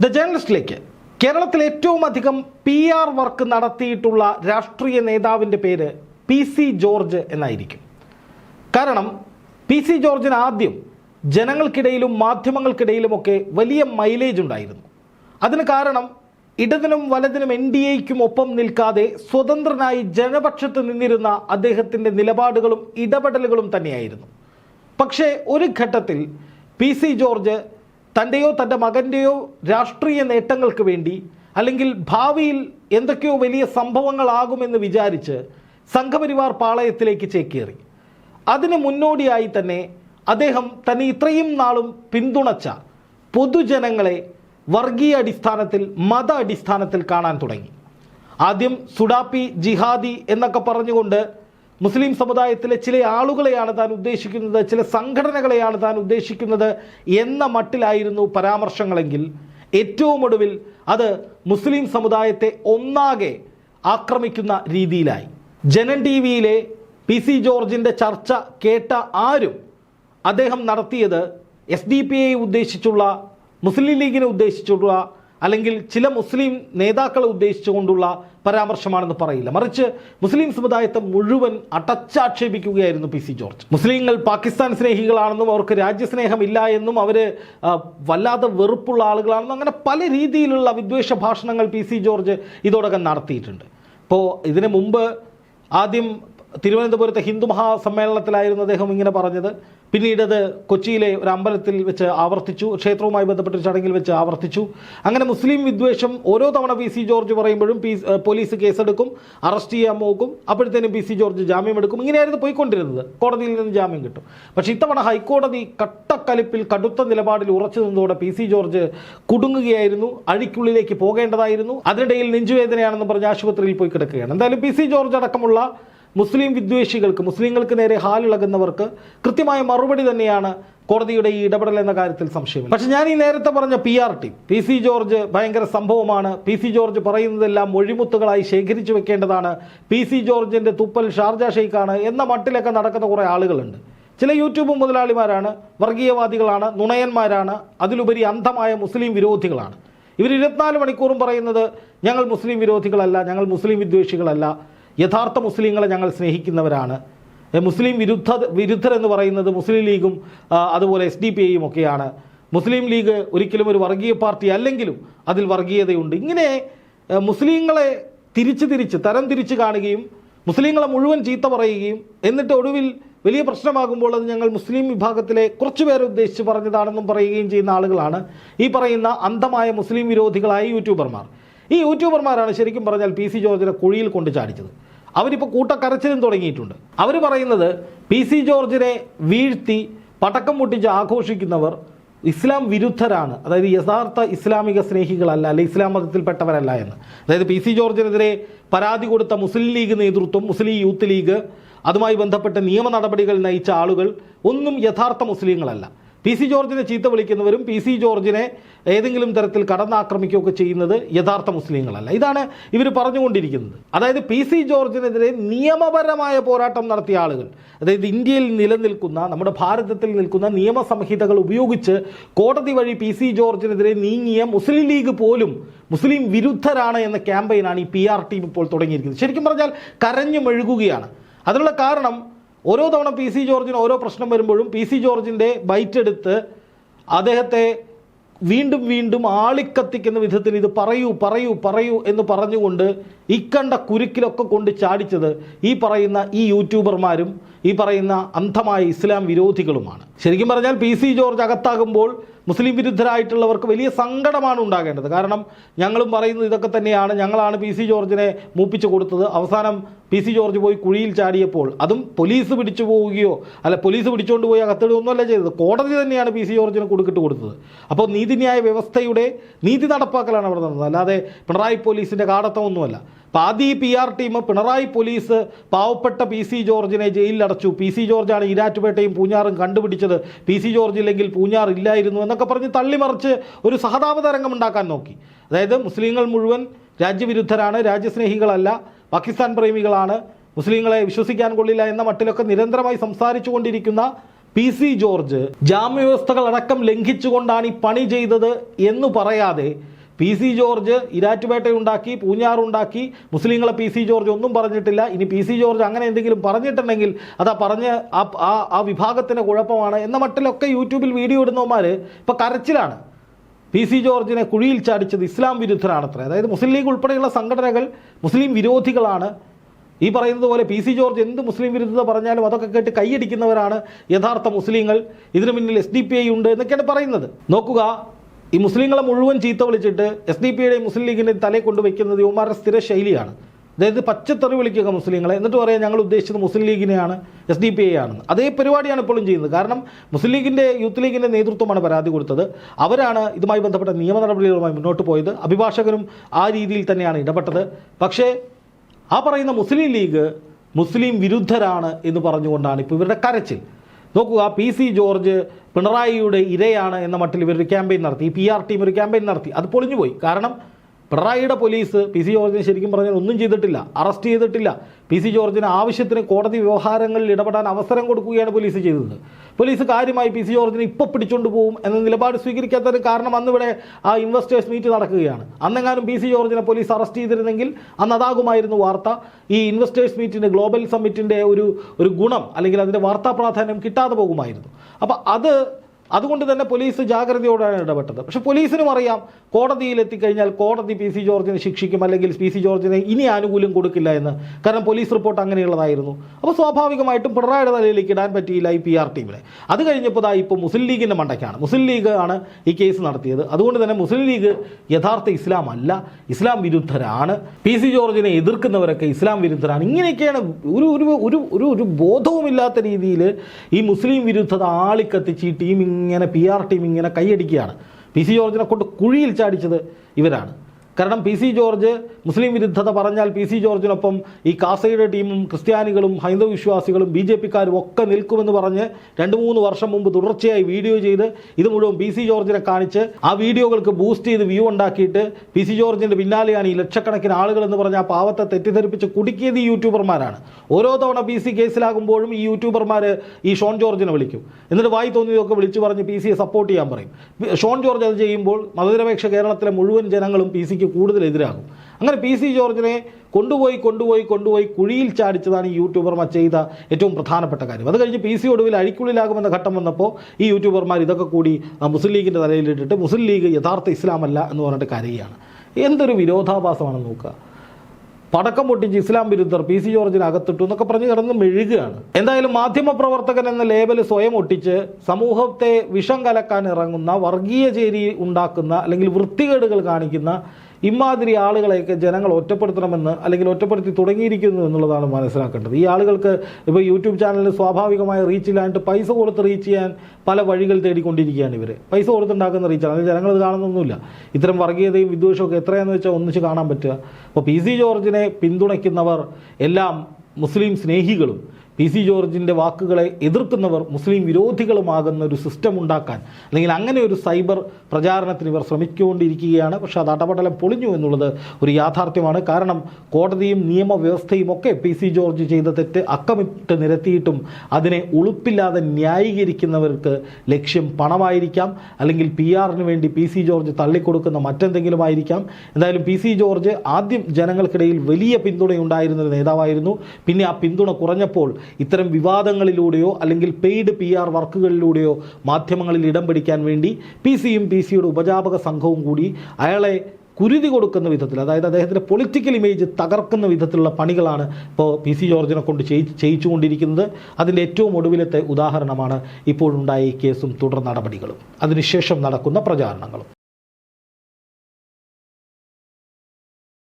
The ജേണലിസ്റ്റിലേക്ക് കേരളത്തിൽ ഏറ്റവും അധികം പി ആർ വർക്ക് നടത്തിയിട്ടുള്ള രാഷ്ട്രീയ നേതാവിന്റെ പേര് പി സി ജോർജ് എന്നായിരിക്കും. കാരണം പി സി ജോർജിന് ആദ്യം ജനങ്ങൾക്കിടയിലും മാധ്യമങ്ങൾക്കിടയിലുമൊക്കെ വലിയ മൈലേജ് ഉണ്ടായിരുന്നു. അതിന് കാരണം ഇടതിനും വലതിനും എൻ ഡി എക്കും ഒപ്പം നിൽക്കാതെ സ്വതന്ത്രനായി ജനപക്ഷത്ത് നിന്നിരുന്ന അദ്ദേഹത്തിന്റെ നിലപാടുകളും ഇടപെടലുകളും തന്നെയായിരുന്നു. പക്ഷേ ഒരു ഘട്ടത്തിൽ പി സി ജോർജ് തന്റെയോ തന്റെ മകന്റെയോ രാഷ്ട്രീയ നേട്ടങ്ങൾക്ക് വേണ്ടി അല്ലെങ്കിൽ ഭാവിയിൽ എന്തൊക്കെയോ വലിയ സംഭവങ്ങളാകുമെന്ന് വിചാരിച്ച് സംഘപരിവാർ പാളയത്തിലേക്ക് ചേക്കേറി. അതിന് മുന്നോടിയായി തന്നെ അദ്ദേഹം തന്നെ ഇത്രയും നാളും പിന്തുണച്ച പൊതുജനങ്ങളെ വർഗീയ അടിസ്ഥാനത്തിൽ മത അടിസ്ഥാനത്തിൽ കാണാൻ തുടങ്ങി. ആദ്യം സുഡാപ്പി ജിഹാദി എന്നൊക്കെ പറഞ്ഞുകൊണ്ട് മുസ്ലിം സമുദായത്തിലെ ചില ആളുകളെയാണ് താൻ ഉദ്ദേശിക്കുന്നത് ചില സംഘടനകളെയാണ് താൻ ഉദ്ദേശിക്കുന്നത് എന്ന മട്ടിലായിരുന്നു പരാമർശങ്ങളെങ്കിൽ ഏറ്റവും ഒടുവിൽ അത് മുസ്ലിം സമുദായത്തെ ഒന്നാകെ ആക്രമിക്കുന്ന രീതിയിലായി. ജനൻ ടി വിയിലെ പി സി ജോർജിന്റെ ചർച്ച കേട്ട ആരും അദ്ദേഹം നടത്തിയത് എസ് ഡി പി ഐ ഉദ്ദേശിച്ചുള്ള മുസ്ലിം ലീഗിനെ ഉദ്ദേശിച്ചുള്ള അല്ലെങ്കിൽ ചില മുസ്ലിം നേതാക്കളെ ഉദ്ദേശിച്ചുകൊണ്ടുള്ള പരാമർശമാണെന്ന് പറയില്ല. മറിച്ച് മുസ്ലിം സമുദായത്തെ മുഴുവൻ അടച്ചാക്ഷേപിക്കുകയായിരുന്നു പി സി ജോർജ്. മുസ്ലിങ്ങൾ പാകിസ്ഥാൻ സ്നേഹികളാണെന്നും അവർക്ക് രാജ്യസ്നേഹമില്ല എന്നും അവർ വല്ലാതെ വെറുപ്പുള്ള ആളുകളാണെന്നും അങ്ങനെ പല രീതിയിലുള്ള വിദ്വേഷ ഭാഷണങ്ങൾ പി സി ജോർജ് ഇതോടകം നടത്തിയിട്ടുണ്ട്. ഇപ്പോൾ ഇതിനു മുമ്പ് ആദ്യം തിരുവനന്തപുരത്തെ ഹിന്ദു മഹാസമ്മേളനത്തിലായിരുന്നു അദ്ദേഹം ഇങ്ങനെ പറഞ്ഞത്. പിന്നീടത് കൊച്ചിയിലെ ഒരു അമ്പലത്തിൽ വെച്ച് ആവർത്തിച്ചു ക്ഷേത്രവുമായി ബന്ധപ്പെട്ട ചടങ്ങിൽ വെച്ച് ആവർത്തിച്ചു. അങ്ങനെ മുസ്ലിം വിദ്വേഷം ഓരോ തവണ പി സി ജോർജ് പറയുമ്പോഴും പി പോലീസ് കേസെടുക്കും അറസ്റ്റ് ചെയ്യാൻ നോക്കും അപ്പോഴത്തേനും പി സി ജോർജ് ജാമ്യം എടുക്കും ഇങ്ങനെയായിരുന്നു പോയിക്കൊണ്ടിരുന്നത്. കോടതിയിൽ നിന്ന് ജാമ്യം കിട്ടും. പക്ഷേ ഇത്തവണ ഹൈക്കോടതി കട്ടക്കലിപ്പിൽ കടുത്ത നിലപാടിൽ ഉറച്ചു നിന്നതോടെ പി സി ജോർജ് കുടുങ്ങുകയായിരുന്നു. അഴിക്കുള്ളിലേക്ക് പോകേണ്ടതായിരുന്നു. അതിനിടയിൽ നെഞ്ചുവേദനയാണെന്ന് പറഞ്ഞ് ആശുപത്രിയിൽ പോയി കിടക്കുകയാണ്. എന്തായാലും പി സി ജോർജ് അടക്കമുള്ള മുസ്ലിം വിദ്വേഷികൾക്ക് മുസ്ലിങ്ങൾക്ക് നേരെ ഹാലിളകുന്നവർക്ക് കൃത്യമായ മറുപടി തന്നെയാണ് കോടതിയുടെ ഈ ഇടപെടൽ എന്ന കാര്യത്തിൽ സംശയമില്ല. പക്ഷെ ഞാൻ ഈ നേരത്തെ പറഞ്ഞ P R T P C George ഭയങ്കര സംഭവമാണ്. പി സി ജോർജ് പറയുന്നതെല്ലാം മൊഴിമുത്തുകളായി ശേഖരിച്ചു വെക്കേണ്ടതാണ്. പി സി ജോർജിന്റെ തുപ്പൽ ഷാർജ ഷെയ്ഖാണ് എന്ന മട്ടിലൊക്കെ നടക്കുന്ന കുറേ ആളുകളുണ്ട്. ചില യൂട്യൂബ് മുതലാളിമാരാണ് വർഗീയവാദികളാണ് നുണയന്മാരാണ് അതിലുപരി അന്ധമായ മുസ്ലിം വിരോധികളാണ്. ഇവർ ഇരുപത്തിനാല് മണിക്കൂറും പറയുന്നത് ഞങ്ങൾ മുസ്ലിം വിരോധികളല്ല ഞങ്ങൾ മുസ്ലിം വിദ്വേഷികളല്ല. യഥാർത്ഥ മുസ്ലിങ്ങളെ ഞങ്ങൾ സ്നേഹിക്കുന്നവരാണ്. മുസ്ലിം വിരുദ്ധ വിരുദ്ധരെന്ന് പറയുന്നത് മുസ്ലിം ലീഗും അതുപോലെ എസ് ഡി പി ഐയും ഒക്കെയാണ്. മുസ്ലിം ലീഗ് ഒരിക്കലും ഒരു വർഗീയ പാർട്ടി അല്ലെങ്കിലും അതിൽ വർഗീയതയുണ്ട്. ഇങ്ങനെ മുസ്ലിങ്ങളെ തിരിച്ച് തിരിച്ച് തരം തിരിച്ച് കാണുകയും മുസ്ലിങ്ങളെ മുഴുവൻ ചീത്ത പറയുകയും എന്നിട്ട് ഒടുവിൽ വലിയ പ്രശ്നമാകുമ്പോൾ അത് ഞങ്ങൾ മുസ്ലിം വിഭാഗത്തിലെ കുറച്ച് പേരെ ഉദ്ദേശിച്ച് പറഞ്ഞതാണെന്നും പറയുകയും ചെയ്യുന്ന ആളുകളാണ്. ഈ പറയുന്ന അന്ധമായ മുസ്ലിം വിരോധികളായ യൂട്യൂബർമാർ. ഈ യൂട്യൂബർമാരാണ് ശരിക്കും പറഞ്ഞാൽ പി സി ജോർജിനെ കുഴിയിൽ കൊണ്ട് ചാടിച്ചത് അവരിപ്പോൾ കൂട്ടക്കരച്ചിലും തുടങ്ങിയിട്ടുണ്ട്. അവർ പറയുന്നത് പി സി ജോർജിനെ വീഴ്ത്തി പടക്കം പൊട്ടിച്ച് ആഘോഷിക്കുന്നവർ ഇസ്ലാം വിരുദ്ധരാണ്. അതായത് യഥാർത്ഥ ഇസ്ലാമിക സ്നേഹികളല്ല അല്ലെ ഇസ്ലാം മതത്തിൽപ്പെട്ടവരല്ല എന്ന്. അതായത് പി സി ജോർജിനെതിരെ പരാതി കൊടുത്ത മുസ്ലിം ലീഗ് നേതൃത്വം മുസ്ലിം യൂത്ത് ലീഗ് അതുമായി ബന്ധപ്പെട്ട നിയമ നടപടികൾ നയിച്ച ആളുകൾ ഒന്നും യഥാർത്ഥ മുസ്ലിങ്ങളല്ല. പി സി ജോർജിനെ ചീത്ത വിളിക്കുന്നവരും പി സി ജോർജിനെ ഏതെങ്കിലും തരത്തിൽ കടന്നാക്രമിക്കുകയൊക്കെ ചെയ്യുന്നത് യഥാർത്ഥ മുസ്ലിങ്ങളല്ല. ഇതാണ് ഇവർ പറഞ്ഞുകൊണ്ടിരിക്കുന്നത്. അതായത് പി സി ജോർജിനെതിരെ നിയമപരമായ പോരാട്ടം നടത്തിയ ആളുകൾ അതായത് ഇന്ത്യയിൽ നിലനിൽക്കുന്ന നമ്മുടെ ഭാരതത്തിൽ നിൽക്കുന്ന നിയമസംഹിതകൾ ഉപയോഗിച്ച് കോടതി വഴി പി സി ജോർജിനെതിരെ നീങ്ങിയ മുസ്ലിം ലീഗ് പോലും മുസ്ലിം വിരുദ്ധരാണ് എന്ന ക്യാമ്പയിനാണ് ഈ പി ആർ ടീം ഇപ്പോൾ തുടങ്ങിയിരിക്കുന്നത്. ശരിക്കും പറഞ്ഞാൽ കരഞ്ഞു മെഴുകുകയാണ് അതിനുള്ള കാരണം ഓരോ തവണ പി സി ജോർജിന് ഓരോ പ്രശ്നം വരുമ്പോഴും പി സി ജോർജിന്റെ ബൈറ്റ് എടുത്ത് അദ്ദേഹത്തെ വീണ്ടും വീണ്ടും ആളിക്കത്തിക്കുന്ന വിധത്തിൽ ഇത് പറയൂ പറയൂ പറയൂ എന്ന് പറഞ്ഞുകൊണ്ട് ഇക്കണ്ട കുരുക്കിലൊക്കെ കൊണ്ട് ചാടിച്ചത് ഈ പറയുന്ന ഈ യൂട്യൂബർമാരും ഈ പറയുന്ന അന്ധമായ ഇസ്ലാം വിരോധികളുമാണ്. ശരിക്കും പറഞ്ഞാൽ പി സി ജോർജ് അകത്താകുമ്പോൾ മുസ്ലിം വിരുദ്ധരായിട്ടുള്ളവർക്ക് വലിയ സങ്കടമാണ് ഉണ്ടാകേണ്ടത്. കാരണം ഞങ്ങളും പറയുന്നത് ഇതൊക്കെ തന്നെയാണ്. ഞങ്ങളാണ് പി സി ജോർജിനെ മൂപ്പിച്ചു കൊടുത്തത്. അവസാനം പി സി ജോർജ് പോയി കുഴിയിൽ ചാടിയപ്പോൾ അതും പോലീസ് പിടിച്ചു പോവുകയോ അല്ല പോലീസ് പിടിച്ചുകൊണ്ട് പോയി അകത്തിടുകയൊന്നുമല്ല ചെയ്തത്. കോടതി തന്നെയാണ് പി സി ജോർജിന് കൊടുക്കിട്ട് കൊടുത്തത്. അപ്പോൾ നീതിന്യായ വ്യവസ്ഥയുടെ നീതി നടപ്പാക്കലാണ് അവിടെ നടന്നത്. അല്ലാതെ പിണറായി പോലീസിന്റെ കാടത്തമൊന്നുമല്ല ഈ P R team Pinarayi police പാവപ്പെട്ട പി സി ജോർജിനെ ജയിലിലടച്ചു. പി സി ജോർജാണ് ഈരാറ്റുപേട്ടയും പൂഞ്ഞാറും കണ്ടുപിടിച്ചത്. പി സി ജോർജ് ഇല്ലെങ്കിൽ പൂഞ്ഞാർ ഇല്ലായിരുന്നു എന്നൊക്കെ പറഞ്ഞ് തള്ളിമറിച്ച് ഒരു സഹതാപ ഉണ്ടാക്കാൻ നോക്കി. അതായത് മുസ്ലിങ്ങൾ മുഴുവൻ രാജ്യവിരുദ്ധരാണ് രാജ്യസ്നേഹികളല്ല പാകിസ്ഥാൻ പ്രേമികളാണ്. മുസ്ലിങ്ങളെ വിശ്വസിക്കാൻ കൊള്ളില്ല എന്ന മട്ടിലൊക്കെ നിരന്തരമായി സംസാരിച്ചു കൊണ്ടിരിക്കുന്ന പി സി ജോർജ് ജാമ്യവ്യവസ്ഥകൾ അടക്കം ലംഘിച്ചുകൊണ്ടാണ് ഈ പണി ചെയ്തത് എന്ന് പറയാതെ പി സി ജോർജ് ഇരാറ്റുപേട്ടയുണ്ടാക്കി പൂഞ്ഞാറുണ്ടാക്കി മുസ്ലിങ്ങളെ പി സി ജോർജ് ഒന്നും പറഞ്ഞിട്ടില്ല. ഇനി പി സി ജോർജ് അങ്ങനെ എന്തെങ്കിലും പറഞ്ഞിട്ടുണ്ടെങ്കിൽ അതാ പറഞ്ഞ് ആ ആ വിഭാഗത്തിന് കുഴപ്പമാണ് എന്ന മട്ടിലൊക്കെ യൂട്യൂബിൽ വീഡിയോ ഇടുന്നവന്മാർ ഇപ്പോൾ കരച്ചിലാണ്. പി സി ജോർജിനെ കുഴിയിൽ ചാടിച്ചത് ഇസ്ലാം വിരുദ്ധരാണത്രേ. അതായത് മുസ്ലിം ലീഗ് ഉൾപ്പെടെയുള്ള സംഘടനകൾ മുസ്ലിം വിരോധികളാണ്. ഈ പറയുന്നത് പോലെ പി സി ജോർജ് എന്ത് മുസ്ലിം വിരുദ്ധത പറഞ്ഞാലും അതൊക്കെ കേട്ട് കൈയടിക്കുന്നവരാണ് യഥാർത്ഥ മുസ്ലിങ്ങൾ. ഇതിനു മുന്നിൽ എസ് ഡി പി ഐ ഉണ്ട് എന്നൊക്കെയാണ് പറയുന്നത്. നോക്കുക ഈ മുസ്ലിങ്ങളെ മുഴുവൻ ചീത്ത വിളിച്ചിട്ട് എസ് ഡി പിയുടെ മുസ്ലിം ലീഗിന്റെ തലയിൽ കൊണ്ടുവയ്ക്കുന്നത് ഇവന്മാരുടെ സ്ഥിര ശൈലിയാണ്. അതായത് പച്ചത്തെറി വിളിക്കുക മുസ്ലിങ്ങളെ. എന്നിട്ട് പറയാം ഞങ്ങൾ ഉദ്ദേശിച്ചത് മുസ്ലിം ലീഗിനെയാണ് എസ് ഡി പി ഐ ആണെന്ന്. അതേ പരിപാടിയാണ് ഇപ്പോഴും ചെയ്യുന്നത്. കാരണം മുസ്ലിം ലീഗിന്റെ യൂത്ത് ലീഗിന്റെ നേതൃത്വമാണ് പരാതി കൊടുത്തത്. അവരാണ് ഇതുമായി ബന്ധപ്പെട്ട നിയമ നടപടികളുമായി മുന്നോട്ട് പോയത്. അഭിഭാഷകരും ആ രീതിയിൽ തന്നെയാണ് ഇടപെട്ടത്. പക്ഷേ ആ പറയുന്ന മുസ്ലിം ലീഗ് മുസ്ലിം വിരുദ്ധരാണ് എന്ന് പറഞ്ഞുകൊണ്ടാണ് ഇപ്പോൾ ഇവരുടെ കരച്ചിൽ. നോക്കുക പി സി ജോർജ് പിണറായിയുടെ ഇരയാണ് എന്ന മട്ടിൽ ഇവരൊരു ക്യാമ്പയിൻ നടത്തി. പി ആർ ടീം ഒരു ക്യാമ്പയിൻ നടത്തി. അത് പൊളിഞ്ഞുപോയി. കാരണം പിണറായിയുടെ പോലീസ് പി സി ജോർജിനെ ശരിക്കും പറഞ്ഞാൽ ഒന്നും ചെയ്തിട്ടില്ല അറസ്റ്റ് ചെയ്തിട്ടില്ല. പി സി ജോർജിന് ആവശ്യത്തിന് കോടതി വ്യവഹാരങ്ങളിൽ ഇടപെടാൻ അവസരം കൊടുക്കുകയാണ് പോലീസ് ചെയ്തത്. പോലീസ് കാര്യമായി പി സി ജോർജിനെ ഇപ്പോൾ പിടിച്ചുകൊണ്ട് പോകും എന്ന നിലപാട് സ്വീകരിക്കാത്തതിന് കാരണം അന്നിവിടെ ആ ഇൻവെസ്റ്റേഴ്സ് മീറ്റ് നടക്കുകയാണ്. അന്നെങ്ങാനും പി സി ജോർജിനെ പോലീസ് അറസ്റ്റ് ചെയ്തിരുന്നെങ്കിൽ അന്ന് അതാകുമായിരുന്നു വാർത്ത. ഈ ഇൻവെസ്റ്റേഴ്സ് മീറ്റിന്റെ ഗ്ലോബൽ സമ്മിറ്റിന്റെ ഒരു ഒരു ഗുണം അല്ലെങ്കിൽ അതിന്റെ വാർത്താ പ്രാധാന്യം കിട്ടാതെ പോകുമായിരുന്നു. അപ്പോൾ അത് അതുകൊണ്ട് തന്നെ പോലീസ് ജാഗ്രതയോടെയാണ് ഇടപെട്ടത്. പക്ഷേ പോലീസിനും അറിയാം കോടതിയിൽ എത്തിക്കഴിഞ്ഞാൽ കോടതി പി സി ജോർജിനെ ശിക്ഷിക്കും അല്ലെങ്കിൽ പി സി ജോർജിനെ ഇനി ആനുകൂല്യം കൊടുക്കില്ല എന്ന്. കാരണം പോലീസ് റിപ്പോർട്ട് അങ്ങനെയുള്ളതായിരുന്നു. അപ്പോൾ സ്വാഭാവികമായിട്ടും പിണറായിയുടെ തലയിലേക്ക് ഇടാൻ പറ്റിയില്ല ഈ പി ആർ ടീമിനെ. അത് കഴിഞ്ഞപ്പോൾ ഇതാ ഇപ്പോൾ മുസ്ലിം ലീഗിന്റെ മണ്ടയ്ക്കാണ്. മുസ്ലിം ലീഗ് ആണ് ഈ കേസ് നടത്തിയത്. അതുകൊണ്ട് തന്നെ മുസ്ലിം ലീഗ് യഥാർത്ഥ ഇസ്ലാം അല്ല ഇസ്ലാം വിരുദ്ധരാണ്. പി സി ജോർജിനെ എതിർക്കുന്നവരൊക്കെ ഇസ്ലാം വിരുദ്ധരാണ്. ഇങ്ങനെയൊക്കെയാണ് ഒരു ഒരു ഒരു ഒരു ബോധവുമില്ലാത്ത രീതിയിൽ ഈ മുസ്ലിം വിരുദ്ധത ആളിക്കത്തിച്ച് ഈ ടീം ഇങ്ങനെ പി ആർ ടീം ഇങ്ങനെ കൈയടിക്കുകയാണ്. പി സി ജോർജിനെ കൊണ്ട് കുഴിയിൽ ചാടിച്ചത് ഇവരാണ്. കാരണം പി സി ജോർജ് മുസ്ലിം വിരുദ്ധത പറഞ്ഞാൽ പി സി ജോർജിനൊപ്പം ഈ കാസയുടെ ടീമും ക്രിസ്ത്യാനികളും ഹൈന്ദവ വിശ്വാസികളും ബി ജെ പിക്കാരും ഒക്കെ നിൽക്കുമെന്ന് പറഞ്ഞ് രണ്ട് മൂന്ന് വർഷം മുമ്പ് തുടർച്ചയായി വീഡിയോ ചെയ്ത് ഇത് മുഴുവൻ പി സി ജോർജിനെ കാണിച്ച് ആ വീഡിയോകൾക്ക് ബൂസ്റ്റ് ചെയ്ത് വ്യൂ ഉണ്ടാക്കിയിട്ട് പി സി ജോർജിന്റെ പിന്നാലെയാണ് ഈ ലക്ഷക്കണക്കിന് ആളുകൾ എന്ന് പറഞ്ഞ ആ പാവത്തെ തെറ്റിദ്ധരിപ്പിച്ച് കുടുക്കിയത് ഈ യൂട്യൂബർമാരാണ്. ഓരോ തവണ പി സി കേസിലാകുമ്പോഴും ഈ യൂട്യൂബർമാർ ഈ ഷോൺ ജോർജിനെ വിളിക്കും. എന്നിട്ട് വായി തോന്നിയതൊക്കെ വിളിച്ചു പറഞ്ഞ് പി സിയെ സപ്പോർട്ട് ചെയ്യാൻ പറയും. ഷോൺ ജോർജ് അത് ചെയ്യുമ്പോൾ മതനിരപേക്ഷ കേരളത്തിലെ മുഴുവൻ ജനങ്ങളും പി സിക്ക് കൂടുതൽ എതിരാകും. അങ്ങനെ പി സി ജോർജിനെ കൊണ്ടുപോയി കൊണ്ടുപോയി കൊണ്ടുപോയി കുഴിയിൽ ചാടിച്ചതാണ് ഈ യൂട്യൂബർമാർ ചെയ്ത ഏറ്റവും പ്രധാനപ്പെട്ട കാര്യം. അത് കഴിഞ്ഞ് പി സി ഒടുവിൽ അഴിക്കുള്ളിലാകുമെന്ന ഘട്ടം വന്നപ്പോൾ ഈ യൂട്യൂബർമാർ ഇതൊക്കെ കൂടി മുസ്ലിം ലീഗിന്റെ തലയിലിട്ടിട്ട് മുസ്ലിം ലീഗ് യഥാർത്ഥ ഇസ്ലാമല്ല എന്ന് പറഞ്ഞിട്ട് കരയുകയാണ്. എന്തൊരു വിരോധാഭാസമാണെന്ന് നോക്കുക. പടക്കം പൊട്ടിച്ച് ഇസ്ലാം വിരുദ്ധർ പി സി ജോർജിന് അകത്തിട്ടു എന്നൊക്കെ പറഞ്ഞ് കിടന്ന് മെഴുകുകയാണ്. എന്തായാലും മാധ്യമപ്രവർത്തകൻ എന്ന ലേബൽ സ്വയം ഒട്ടിച്ച് സമൂഹത്തെ വിഷം കലക്കാൻ ഇറങ്ങുന്ന വർഗീയ ചേരി ഉണ്ടാക്കുന്ന അല്ലെങ്കിൽ വൃത്തികേടുകൾ കാണിക്കുന്ന ഇമാതിരി ആളുകളെയൊക്കെ ജനങ്ങൾ ഒറ്റപ്പെടുത്തണമെന്ന് അല്ലെങ്കിൽ ഒറ്റപ്പെടുത്തി തുടങ്ങിയിരിക്കുന്നു എന്നുള്ളതാണ് മനസ്സിലാക്കേണ്ടത്. ഈ ആളുകൾക്ക് ഇപ്പോൾ യൂട്യൂബ് ചാനലിൽ സ്വാഭാവികമായ റീച്ച് ഇല്ലാണ്ട് പൈസ കൊടുത്ത് റീച്ച് ചെയ്യാൻ പല വഴികൾ തേടിക്കൊണ്ടിരിക്കുകയാണ് ഇവർ പൈസ കൊടുത്തുണ്ടാക്കുന്ന റീച്ചാണ് അത് ജനങ്ങൾ ഇത് കാണുന്നൊന്നുമില്ല. ഇത്തരം വർഗീയതയും വിദ്വേഷമൊക്കെ എത്രയാണെന്ന് വെച്ചാൽ ഒന്നിച്ച് കാണാൻ പറ്റുക. അപ്പോൾ പി സി ജോർജിനെ പിന്തുണയ്ക്കുന്നവർ എല്ലാം മുസ്ലിം സ്നേഹികളും പി സി ജോർജിന്റെ വാക്കുകളെ എതിർക്കുന്നവർ മുസ്ലിം വിരോധികളുമാകുന്ന ഒരു സിസ്റ്റം ഉണ്ടാക്കാൻ അല്ലെങ്കിൽ അങ്ങനെ ഒരു സൈബർ പ്രചാരണത്തിന് ഇവർ ശ്രമിച്ചുകൊണ്ടിരിക്കുകയാണ്. പക്ഷേ അത് അടപടലം പൊളിഞ്ഞു എന്നുള്ളത് ഒരു യാഥാർത്ഥ്യമാണ്. കാരണം കോടതിയും നിയമവ്യവസ്ഥയും ഒക്കെ പി സി ജോർജ് ചെയ്ത തെറ്റ് അക്കമിട്ട് നിരത്തിയിട്ടും അതിനെ ഉളുപ്പില്ലാതെ ന്യായീകരിക്കുന്നവർക്ക് ലക്ഷ്യം പണമായിരിക്കാം. അല്ലെങ്കിൽ പി ആറിന് വേണ്ടി പി സി ജോർജ് തള്ളിക്കൊടുക്കുന്ന മറ്റെന്തെങ്കിലും ആയിരിക്കാം എന്തായാലും പി സി ജോർജ് ആദ്യം ജനങ്ങൾക്കിടയിൽ വലിയ പിന്തുണയുണ്ടായിരുന്ന ഒരു നേതാവായിരുന്നു. പിന്നെ ആ പിന്തുണ കുറഞ്ഞപ്പോൾ ഇത്തരം വിവാദങ്ങളിലൂടെയോ അല്ലെങ്കിൽ പെയ്ഡ് പി ആർ വർക്കുകളിലൂടെയോ മാധ്യമങ്ങളിൽ ഇടം പിടിക്കാൻ വേണ്ടി പി സിയും പി സിയുടെ ഉപജാപക സംഘവും കൂടി അയാളെ കുരുതി കൊടുക്കുന്ന വിധത്തിൽ അതായത് അദ്ദേഹത്തിന്റെ പൊളിറ്റിക്കൽ ഇമേജ് തകർക്കുന്ന വിധത്തിലുള്ള പണികളാണ് ഇപ്പോൾ പി സി ജോർജിനെ കൊണ്ട് ചെയ്യിച്ചുകൊണ്ടിരിക്കുന്നത്. അതിന്റെ ഏറ്റവും ഒടുവിലത്തെ ഉദാഹരണമാണ് ഇപ്പോഴുണ്ടായ ഈ കേസും തുടർ നടപടികളും. അതിനുശേഷം നടക്കുന്ന പ്രചാരണങ്ങളും.